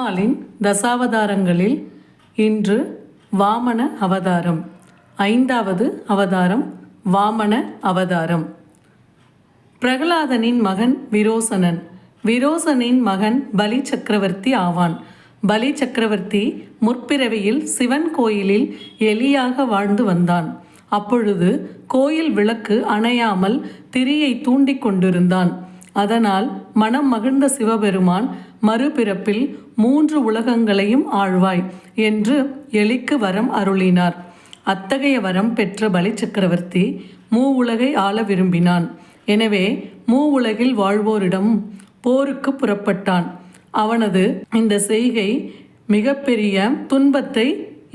பெருமாளின் தசாவதாரங்களில் இன்று வாமன அவதாரம் ஐந்தாவது அவதாரம் வாமன அவதாரம். பிரகலாதனின் மகன் விரோசனன் விரோசனின் மகன் பலி சக்கரவர்த்தி ஆவான். பலி சக்கரவர்த்தி முற்பிறவியில் சிவன் கோயிலில் எலியாக வாழ்ந்து வந்தான். அப்பொழுது கோயில் விளக்கு அணையாமல் திரியை தூண்டிக் கொண்டிருந்தான். அதனால் மனம் மகிழ்ந்த சிவபெருமான் மறுபிறப்பில் மூன்று உலகங்களையும் ஆழ்வாய் என்று எலிக்கு வரம் அருளினார். அத்தகைய வரம் பெற்ற பலி சக்கரவர்த்தி மூ உலகை ஆள விரும்பினான். எனவே மூ உலகில் வாழ்வோரிடம் போருக்கு புறப்பட்டான். அவனது இந்த செய்கை மிகப்பெரிய துன்பத்தை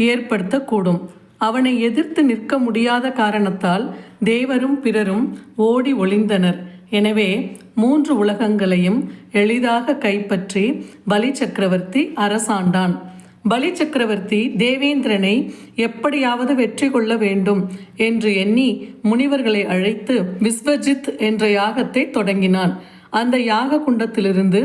ஏற்படுத்தக்கூடும். அவனை எதிர்த்து நிற்க முடியாத காரணத்தால் தேவரும் பிறரும் ஓடி ஒளிந்தனர். எனவே மூன்று உலகங்களையும் எளிதாக கைப்பற்றி பலி சக்கரவர்த்தி அரசாண்டான். பலி சக்கரவர்த்தி தேவேந்திரனை எப்படியாவது வெற்றி கொள்ள வேண்டும் என்று எண்ணி முனிவர்களை அழைத்து விஸ்வஜித் என்ற யாகத்தை தொடங்கினான். அந்த யாக குண்டத்திலிருந்து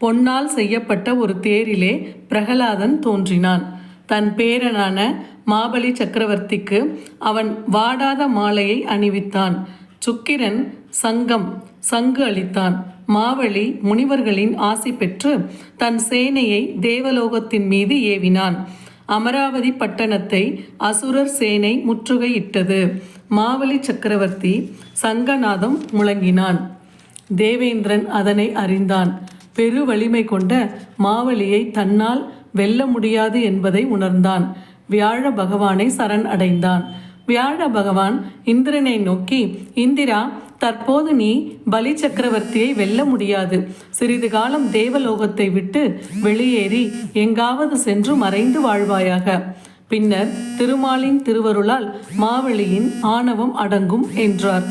பொன்னால் செய்யப்பட்ட ஒரு தேரிலே பிரகலாதன் தோன்றினான். தன் பேரனான மாபலி சக்கரவர்த்திக்கு அவன் வாடாத மாலையை அணிவித்தான். சுக்கிரன் சங்கம் சங்கு அளித்தான். மாவழி முனிவர்களின் ஆசி பெற்று தன் சேனையை தேவலோகத்தின் மீது ஏவினான். அமராவதி பட்டணத்தை அசுரர் சேனை முற்றுகையிட்டது. மாவலி சக்கரவர்த்தி சங்கநாதம் முழங்கினான். தேவேந்திரன் அதனை அறிந்தான். பெரு வலிமை கொண்ட மாவலியை தன்னால் வெல்ல முடியாது என்பதை உணர்ந்தான். வியாழ பகவானை சரண் அடைந்தான். வியாழ பகவான் இந்திரனை நோக்கி இந்திரா தற்போது நீ பலி சக்கரவர்த்தியை வெல்ல முடியாது. சிறிது காலம் தேவலோகத்தை விட்டு வெளியேறி எங்காவது சென்று மறைந்து வாழ்வாயாக. பின்னர் திருமாலின் திருவருளால் மாவெளியின் ஆணவம் அடங்கும் என்றார்.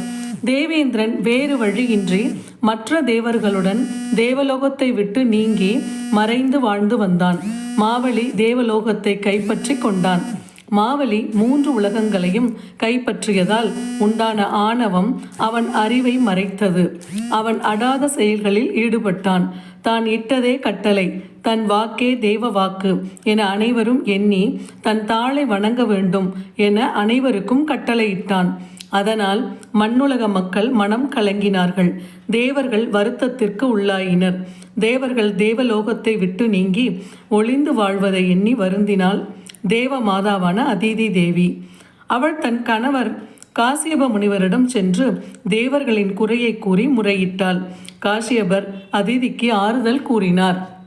தேவேந்திரன் வேறு வழியின்றி மற்ற தேவர்களுடன் தேவலோகத்தை விட்டு நீங்கி மறைந்து வாழ்ந்து வந்தான். மாவழி தேவலோகத்தை கைப்பற்றி கொண்டான். மாவலி மூன்று உலகங்களையும் கைப்பற்றியதால் உண்டான ஆணவம் அவன் அறிவை மறைத்தது. அவன் அடாத செயல்களில் ஈடுபட்டான். தான் இட்டதே கட்டளை தன் வாக்கே தெய்வ வாக்கு என அனைவரும் எண்ணி தன் தாளை வணங்க வேண்டும் என அனைவருக்கும் கட்டளையிட்டான். அதனால் மண்ணுலக மக்கள் மனம் கலங்கினார்கள். தேவர்கள் வருத்தத்திற்கு உள்ளாயினர். தேவர்கள் தேவலோகத்தை விட்டு நீங்கி ஒளிந்து வாழ்வதை எண்ணி வருந்தினால் தேவ மாதாவான அதிதி தேவி. அவள் தன் கணவர் காசியப முனிவரிடம் சென்று தேவர்களின் குறையை கூறி முறையிட்டாள். காசியபர் அதிதிக்கு ஆறுதல் கூறினார்.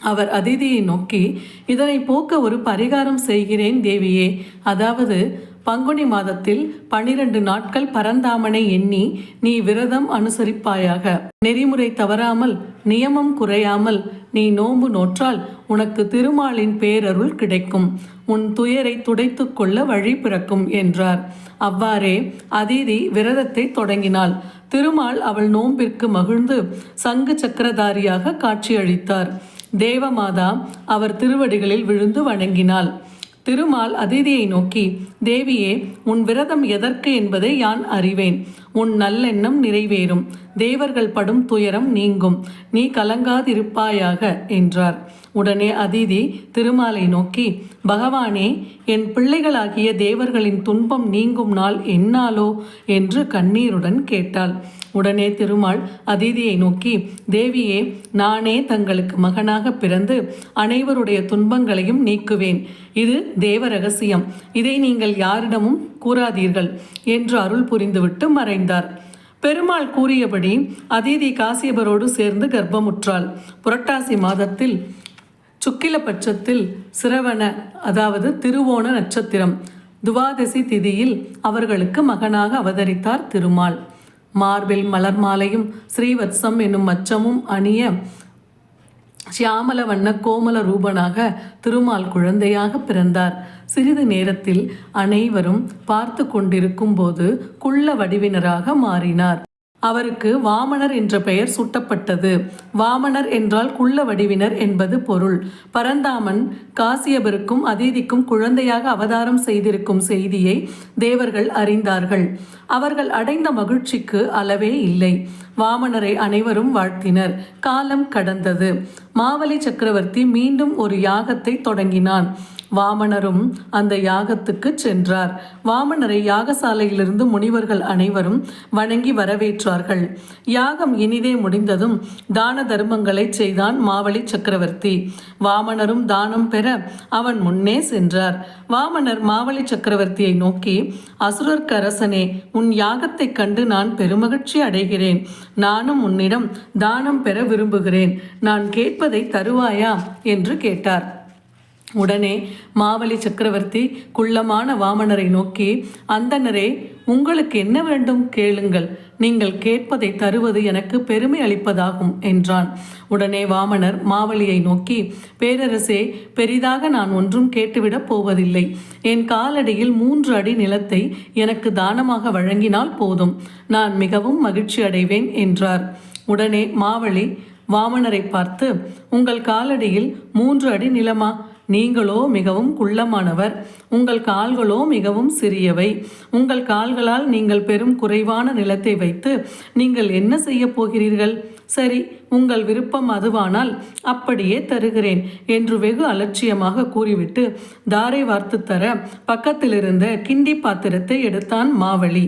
அவர் அதிதியை நோக்கி இதனை போக்க ஒரு பரிகாரம் செய்கிறேன் தேவியே. அதாவது பங்குனி மாதத்தில் பனிரெண்டு நாட்கள் பரந்தாமனை எண்ணி நீ விரதம் அனுசரிப்பாயாக. நெறிமுறை தவறாமல் நியமம் குறையாமல் நீ நோன்பு நோற்றால் உனக்கு திருமாலின் பேரருள் கிடைக்கும். உன் துயரை துடைத்து கொள்ள வழி பிறக்கும் என்றார். அவ்வாறே அதிதி விரதத்தை தொடங்கினாள். திருமால் அவள் நோன்பிற்கு மகிழ்ந்து சங்கு சக்கரதாரியாக காட்சியளித்தார். தேவமாதா அவர் திருவடிகளில் விழுந்து வணங்கினாள். திருமால் அதிதியை நோக்கி தேவியே உன் விரதம் எதற்கு என்பதை யான் அறிவேன். உன் நல்லெண்ணம் நிறைவேறும். தேவர்கள் படும் துயரம் நீங்கும். நீ கலங்காதிருப்பாயாக என்றார். உடனே அதிதி திருமாலை நோக்கி பகவானே என் பிள்ளைகளாகிய தேவர்களின் துன்பம் நீங்கும் நாள் என்னாலோ? என்று கண்ணீருடன் கேட்டாள். உடனே திருமால் அதிதியை நோக்கி தேவியே நானே தங்களுக்கு மகனாக பிறந்து அனைவருடைய துன்பங்களையும் நீக்குவேன். இது தேவ ரகசியம் இதை நீங்கள் யாரிடமும் கூறாதீர்கள் என்று அருள் புரிந்துவிட்டு மறைந்தார். பெருமாள் கூறியபடி அதிதி காசியபரோடு சேர்ந்து கர்ப்பமுற்றாள். புரட்டாசி மாதத்தில் சுக்கில பட்சத்தில் சிரவண அதாவது திருவோண நட்சத்திரம் துவாதசி திதியில் அவர்களுக்கு மகனாக அவதரித்தார் திருமால். மார்பில் மலர் மாலையும் ஸ்ரீவத்சம் என்னும் மச்சமும் அணிய சியாமல வண்ண கோமல ரூபனாக திருமால் குழந்தையாக பிறந்தார். சிறிது நேரத்தில் அனைவரும் பார்த்து கொண்டிருக்கும் போது குள்ள வடிவினராக மாறினார். அவருக்கு வாமனர் என்ற பெயர் சூட்டப்பட்டது. வாமனர் என்றால் குள்ள வடிவினர் என்பது பொருள். பரந்தாமன் காசியபருக்கும் அதீதிக்கும் குழந்தையாக அவதாரம் செய்திருக்கும் செய்தியை தேவர்கள் அறிந்தார்கள். அவர்கள் அடைந்த மகிழ்ச்சிக்கு அளவே இல்லை. வாமனரை அனைவரும் வாழ்த்தினர். காலம் கடந்தது. மாவலி சக்கரவர்த்தி மீண்டும் ஒரு யாகத்தை தொடங்கினான். வாமனரும் அந்த யாகத்துக்கு சென்றார். வாமனரை யாகசாலையிலிருந்து முனிவர்கள் அனைவரும் வணங்கி வரவேற்றார்கள். யாகம் இனிதே முடிந்ததும் தான தர்மங்களை செய்தான் மாவழி சக்கரவர்த்தி. வாமனரும் தானம் பெற அவன் முன்னே சென்றார். வாமனர் மாவழி சக்கரவர்த்தியை நோக்கி அசுரர்க்கரசனே உன் யாகத்தைக் கண்டு நான் பெருமகிழ்ச்சி அடைகிறேன். நானும் உன்னிடம் தானம் பெற விரும்புகிறேன். நான் கேட்பதை தருவாயா? என்று கேட்டார். உடனே மாவலி சக்கரவர்த்தி குள்ளமான வாமனரை நோக்கி அந்தனரே உங்களுக்கு என்ன வேண்டும் கேளுங்கள். நீங்கள் கேட்பதை தருவது எனக்கு பெருமை அளிப்பதாகும் என்றான். உடனே வாமனர் மாவலியை நோக்கி பேரரசே பெரிதாக நான் ஒன்றும் கேட்டுவிடப் போவதில்லை. என் காலடியில் மூன்று அடி நிலத்தை எனக்கு தானமாக வழங்கினால் போதும். நான் மிகவும் மகிழ்ச்சி அடைவேன் என்றார். உடனே மாவழி வாமனரை பார்த்து உங்கள் காலடியில் மூன்று அடி நிலமா? நீங்களோ மிகவும் குள்ளமானவர். உங்கள் கால்களோ மிகவும் சிறியவை. உங்கள் கால்களால் நீங்கள் பெரும் குறைவான நிலத்தை வைத்து நீங்கள் என்ன செய்ய போகிறீர்கள்? சரி உங்கள் விருப்பம் அதுவானால் அப்படியே தருகிறேன் என்று வெகு அலட்சியமாக கூறிவிட்டு தாரை வார்த்து தர பக்கத்திலிருந்த கிண்டி பாத்திரத்தை எடுத்தான் மாவழி.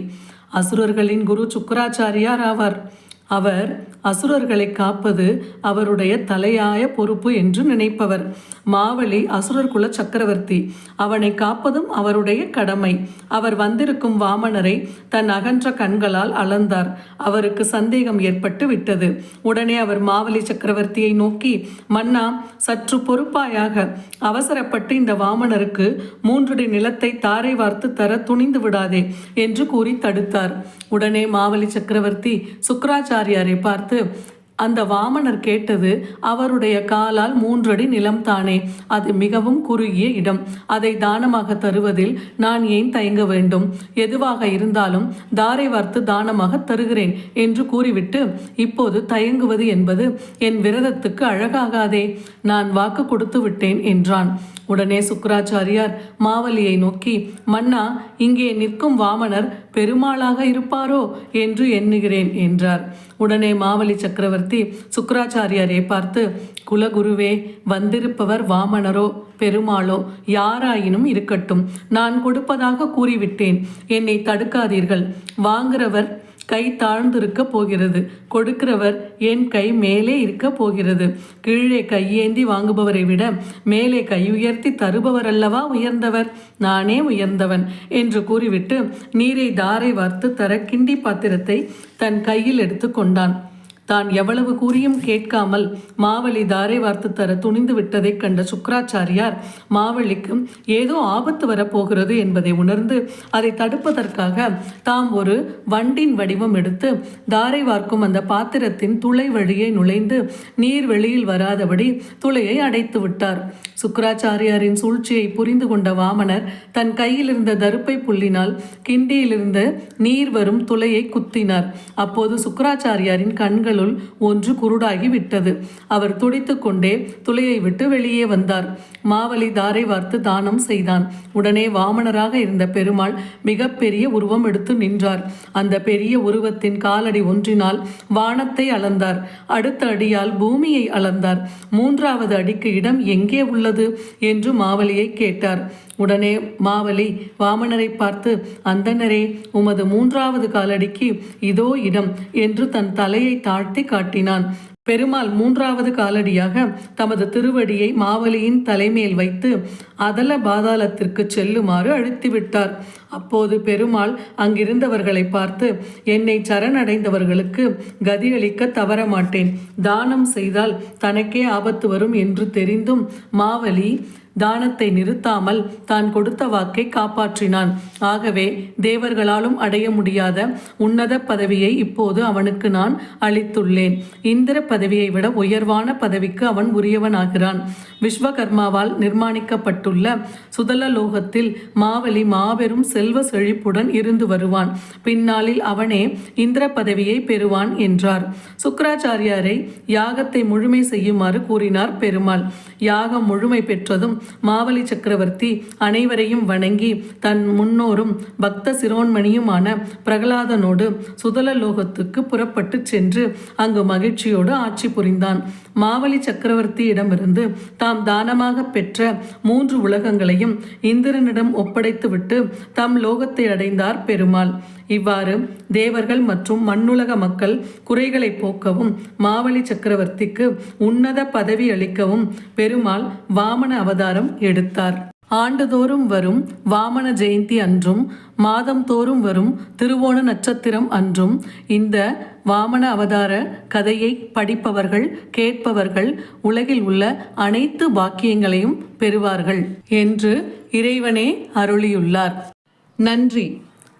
அசுரர்களின் குரு சுக்கராச்சாரியார் ஆவார். அவர் அசுரர்களை காப்பது அவருடைய தலையாய பொறுப்பு என்று நினைப்பவர். மாவலி அசுரர் குல சக்கரவர்த்தி. அவனை காப்பதும் அவருடைய கடமை. அவர் வந்திருக்கும் வாமனரை தன் அகன்ற கண்களால் அளந்தார். அவருக்கு சந்தேகம் ஏற்பட்டு விட்டது. உடனே அவர் மாவலி சக்கரவர்த்தியை நோக்கி மன்னா சற்று பொறுப்பாயாக. அவசரப்பட்டு இந்த வாமனருக்கு மூன்றடி நிலத்தை தாரை வார்த்து தர துணிந்து விடாதே என்று கூறி தடுத்தார். உடனே மாவலி சக்கரவர்த்தி சுக்கராச்சாரியாரை பார்த்து அந்த வாமனர் கேட்டது அவருடைய காலால் மூன்றடி நிலம் தானே அது மிகவும் குறுகிய இடம். அதை தானமாக தருவதில் நான் ஏன் தயங்க வேண்டும்? எதுவாக இருந்தாலும் தாரை வார்த்து தானமாக தருகிறேன் என்று கூறிவிட்டு இப்போது தயங்குவது என்பது என் விரதத்துக்கு அழகாகாதே நான் வாக்கு கொடுத்து விட்டேன் என்றான். உடனே சுக்கராச்சாரியார் மாவலியை நோக்கி மன்னா இங்கே நிற்கும் வாமனர் பெருமாளாக இருப்பாரோ என்று எண்ணுகிறேன் என்றார். உடனே மாவலி சக்கரவர்த்தி சுக்கராச்சாரியாரை பார்த்து குலகுருவே வந்திருப்பவர் வாமனரோ பெருமாளோ யாராயினும் இருக்கட்டும். நான் கொடுப்பதாக கூறிவிட்டேன். என்னை தடுக்காதீர்கள். வாங்குறவர் கை தாழ்ந்திருக்க போகிறது. கொடுக்கிறவர் என் கை மேலே இருக்க போகிறது. கீழே கையேந்தி வாங்குபவரை விட மேலே கை உயர்த்தி தருபவர் அல்லவா உயர்ந்தவர்? நானே உயர்ந்தவன் என்று கூறிவிட்டு நீரை தாரை வார்த்து தர கிண்டி பாத்திரத்தை தன் கையில் எடுத்து கொண்டான். தான் எவ்வளவு கூறியும் கேட்காமல் மாவழி தாரை வார்த்து தர துணிந்து விட்டதைக் கண்ட சுக்கராச்சாரியார் மாவலிக்கு ஏதோ ஆபத்து வரப்போகிறது என்பதை உணர்ந்து அதை தடுப்பதற்காக தாம் ஒரு வண்டின் வடிவம் எடுத்து தாரை வார்க்கும் அந்த பாத்திரத்தின் துளை வழியே நுழைந்து நீர் வெளியில் வராதபடி துளையை அடைத்து விட்டார். சுக்கராச்சாரியாரின் சூழ்ச்சியை புரிந்து கொண்ட வாமனர் தன் கையில் இருந்த தருப்பை புள்ளினால் கிண்டியிலிருந்த நீர் வரும் துளையை குத்தினார். அப்போது சுக்கராச்சாரியாரின் கண்களுள் ஒன்று குருடாகி விட்டது அவர் துடித்துக் கொண்டே துளையை விட்டு வெளியே வந்தார். மாவலி தாரை வார்த்து தானம் செய்தான். உடனே வாமனராக இருந்த பெருமாள் மிகப்பெரிய உருவம் எடுத்து நின்றார். அந்த பெரிய உருவத்தின் காலடி ஒன்றினால் வானத்தை அளந்தார். அடுத்த அடியால் பூமியை அளந்தார். மூன்றாவது அடிக்கு இடம் எங்கே உள்ளது? என்று மாவலியை கேட்டார். உடனே மாவலி வாமனரை பார்த்து அந்தனரே உமது மூன்றாவது காலடிக்கு இதோ இடம் என்று தன் தலையை தாழ்த்தி காட்டினான். பெருமாள் மூன்றாவது காலடியாக தமது திருவடியை மாவலியின் தலைமேல் வைத்து அதல பாதாளத்திற்கு செல்லுமாறு அழுத்திவிட்டார். அப்போது பெருமாள் அங்கிருந்தவர்களை பார்த்து என்னை சரணடைந்தவர்களுக்கு கதியளிக்க தவற மாட்டேன் தானம் செய்தால் தனக்கே ஆபத்து வரும் என்று தெரிந்தும் மாவலி தானத்தை நிறுத்தாமல் தான் கொடுத்த வாக்கை காப்பாற்றினான். ஆகவே தேவர்களாலும் அடைய முடியாத உன்னத பதவியை இப்போது அவனுக்கு நான் அளித்துள்ளேன். இந்திர பதவியை விட உயர்வான பதவிக்கு அவன் உரியவனாகிறான். விஸ்வகர்மாவால் நிர்மாணிக்கப்பட்டுள்ள சுதல லோகத்தில் மாவலி மாபெரும் செல்வ செழிப்புடன் இருந்து வருவான். பின்னாளில் அவனே இந்திர பதவியை பெறுவான் என்றார். சுக்கராச்சாரியாரை யாகத்தை முழுமை செய்யுமாறு கூறினார் பெருமாள். யாகம் முழுமை பெற்றதும் மாவலி சக்கரவர்த்தி அனைவரையும் வணங்கி தன் முன்னோரும் பக்த சிரோன்மணியுமான பிரகலாதனோடு சுதல லோகத்துக்கு புறப்பட்டு சென்று அங்கு மகிழ்ச்சியோடு ஆட்சி புரிந்தான். மாவலி சக்கரவர்த்தியிடமிருந்து தாம் தானமாக பெற்ற மூன்று உலகங்களையும் இந்திரனிடம் ஒப்படைத்துவிட்டு தம் லோகத்தை அடைந்தார் பெருமாள். இவ்வாறு தேவர்கள் மற்றும் மண்ணுலக மக்கள் குறைகளை போக்கவும் மாவலி சக்கரவர்த்திக்கு உன்னத பதவி அளிக்கவும் பெருமாள் வாமன அவதாரம் எடுத்தார். ஆண்டுதோறும் வரும் வாமன ஜெயந்தி அன்றும் மாதம்தோறும் வரும் திருவோண நட்சத்திரம் அன்றும் இந்த வாமன அவதார கதையை படிப்பவர்கள் கேட்பவர்கள் உலகில் உள்ள அனைத்து பாக்கியங்களையும் பெறுவார்கள் என்று இறைவனே அருளியுள்ளார். நன்றி.